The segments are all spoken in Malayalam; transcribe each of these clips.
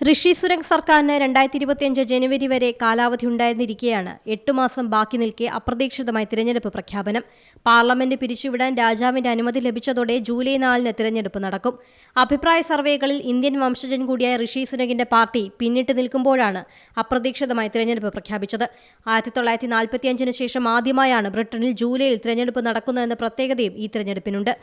ഋഷി സുരംഗ് സർക്കാരിന് രണ്ടായിരത്തി ഇരുപത്തിയഞ്ച് ജനുവരി വരെ കാലാവധി ഉണ്ടായിരുന്നിരിക്കെയാണ് എട്ടു മാസം ബാക്കി നിൽക്കെ അപ്രതീക്ഷിതമായി തിരഞ്ഞെടുപ്പ് പ്രഖ്യാപനം. പാർലമെന്റ് പിരിച്ചുവിടാൻ രാജാവിന്റെ അനുമതി ലഭിച്ചതോടെ ജൂലൈ നാലിന് തിരഞ്ഞെടുപ്പ് നടക്കും. അഭിപ്രായ സർവേകളിൽ ഇന്ത്യൻ വംശജൻ കൂടിയായ ഋഷി സുരംഗിന്റെ പാർട്ടി പിന്നിട്ട് നിൽക്കുമ്പോഴാണ് അപ്രതീക്ഷിതമായി തിരഞ്ഞെടുപ്പ് പ്രഖ്യാപിച്ചത്. ആയിരത്തി തൊള്ളായിരത്തി നാൽപ്പത്തിയഞ്ചിന് ശേഷം ആദ്യമായാണ് ബ്രിട്ടനിൽ ജൂലൈയിൽ തിരഞ്ഞെടുപ്പ് നടക്കുന്നതെന്ന പ്രത്യേകതയും ഈ തിരഞ്ഞെടുപ്പിനുണ്ട്.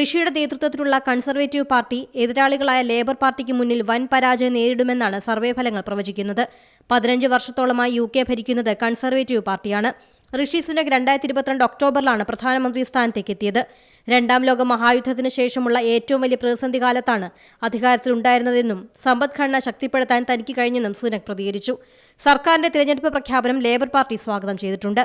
ഋഷിയുടെ നേതൃത്വത്തിലുള്ള കൺസർവേറ്റീവ് പാർട്ടി എതിരാളികളായ ലേബർ പാർട്ടിക്ക് മുന്നിൽ വൻ പരാജയം നേരിടുമെന്നാണ് സർവേ ഫലങ്ങൾ പ്രവചിക്കുന്നത്. പതിനഞ്ച് വർഷത്തോളമായി യു കെ ഭരിക്കുന്നത് കൺസർവേറ്റീവ് പാർട്ടിയാണ്. ഋഷി സുനക് രണ്ടായിരത്തി ഇരുപത്തിരണ്ട് ഒക്ടോബറിലാണ് പ്രധാനമന്ത്രി സ്ഥാനത്തേക്ക് എത്തിയത്. രണ്ടാം ലോക മഹായുദ്ധത്തിന് ശേഷമുള്ള ഏറ്റവും വലിയ പ്രതിസന്ധി കാലത്താണ് അധികാരത്തിലുണ്ടായിരുന്നതെന്നും സമ്പദ്ഘടന ശക്തിപ്പെടുത്താൻ തനിക്ക് കഴിഞ്ഞെന്നും സുനക് പ്രതികരിച്ചു. സർക്കാരിന്റെ തിരഞ്ഞെടുപ്പ് പ്രഖ്യാപനം ലേബർ പാർട്ടി സ്വാഗതം ചെയ്തിട്ടുണ്ട്.